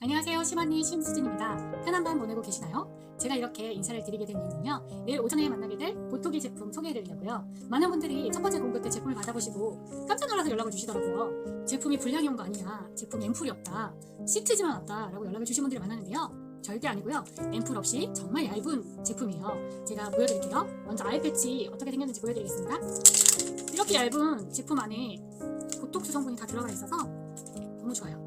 안녕하세요. 시마니 심수진입니다. 편한 밤 보내고 계시나요? 제가 이렇게 인사를 드리게 된 이유는요. 내일 오전에 만나게 될 보토기 제품 소개해드리려고요. 많은 분들이 첫 번째 공급 때 제품을 받아보시고 깜짝 놀라서 연락을 주시더라고요. 제품이 불량이 온 거 아니냐, 제품 앰플이 없다, 시트지만 왔다 라고 연락을 주신 분들이 많았는데요. 절대 아니고요. 앰플 없이 정말 얇은 제품이에요. 제가 보여드릴게요. 먼저 아이 패치 어떻게 생겼는지 보여드리겠습니다. 이렇게 얇은 제품 안에 보톡스 성분이 다 들어가 있어서 너무 좋아요.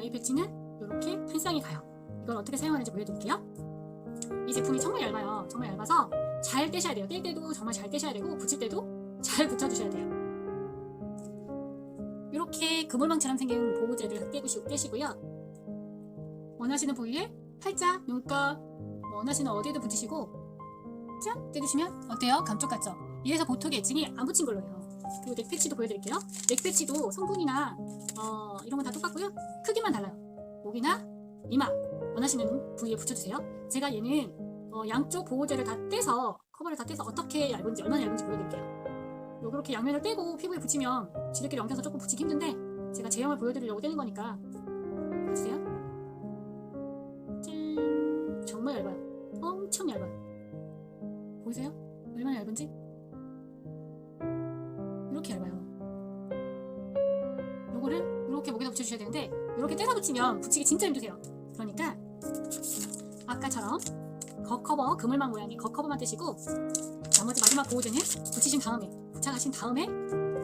아이 패치는 이렇게 한 쌍이 가요. 이걸 어떻게 사용하는지 보여드릴게요. 이 제품이 정말 얇아요. 정말 얇아서 잘 떼셔야 돼요. 뗄 때도 정말 잘 떼셔야 되고 붙일 때도 잘 붙여주셔야 돼요. 이렇게 그물망처럼 생긴 보호제를 떼시고 떼시고요. 원하시는 부위에 팔자, 눈가, 뭐 원하시는 어디에도 붙이시고 짠! 떼주시면 어때요? 감쪽 같죠? 이래서 보톡의 애칭이 안 붙인 걸로예요. 그리고 넥 패치도 보여드릴게요. 넥 패치도 성분이나 어, 이런 건 다 똑같고요. 크기만 달라요. 목이나 이마 원하시는 부위에 붙여주세요. 제가 얘는 어, 양쪽 보호제를 다 떼서 커버를 다 떼서 어떻게 얇은지 얼마나 얇은지 보여드릴게요. 요렇게 양면을 떼고 피부에 붙이면 지들끼리 엉켜서 조금 붙이기 힘든데 제가 제형을 보여드리려고 떼는 거니까 보세요. 짠 정말 얇아요. 엄청 얇아요. 보이세요? 얼마나 얇은지? 이렇게 얇아요. 요거를 이렇게 목에다 붙여주셔야 되는데 이렇게 떼서 붙이면 붙이기 진짜 힘드세요. 그러니까 아까처럼 겉커버 그물망 모양의 겉커버만 떼시고 나머지 마지막 보호제는 붙이신 다음에 부착하신 다음에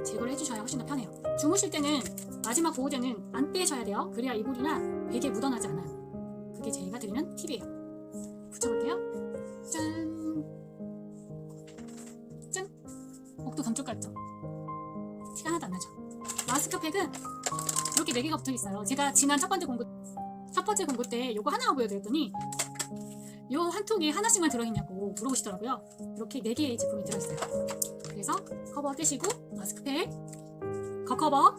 제거를 해주셔야 훨씬 더 편해요. 주무실 때는 마지막 보호제는 안 떼셔야 돼요. 그래야 이불이나 베개에 묻어나지 않아요. 그게 제가 드리는 팁이에요. 붙여볼게요. 짠, 짠. 목도 감쪽 같죠? 마스크팩은 이렇게 4개가 붙어 있어요. 제가 지난 첫 번째 공부 첫 번째 공부 때 요거 하나만 보여드렸더니 요 한 통에 하나씩만 들어있냐고 물어보시더라고요. 이렇게 4개의 제품이 들어있어요. 그래서 커버 떼시고 마스크팩, 겉커버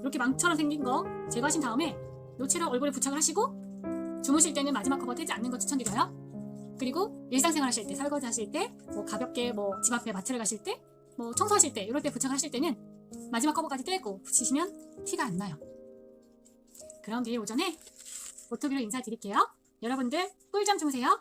이렇게 망처럼 생긴 거 제거하신 다음에 노체력 얼굴에 부착을 하시고 주무실 때는 마지막 커버 떼지 않는 거 추천드려요. 그리고 일상생활 하실 때, 설거지 하실 때, 뭐 가볍게 뭐 집 앞에 마트를 가실 때, 뭐 청소하실 때, 이럴 때 부착하실 때는 마지막 커버까지 떼고 붙이시면 티가 안 나요. 그럼 내일 오전에 보토기로 인사드릴게요. 여러분들 꿀잠 주무세요.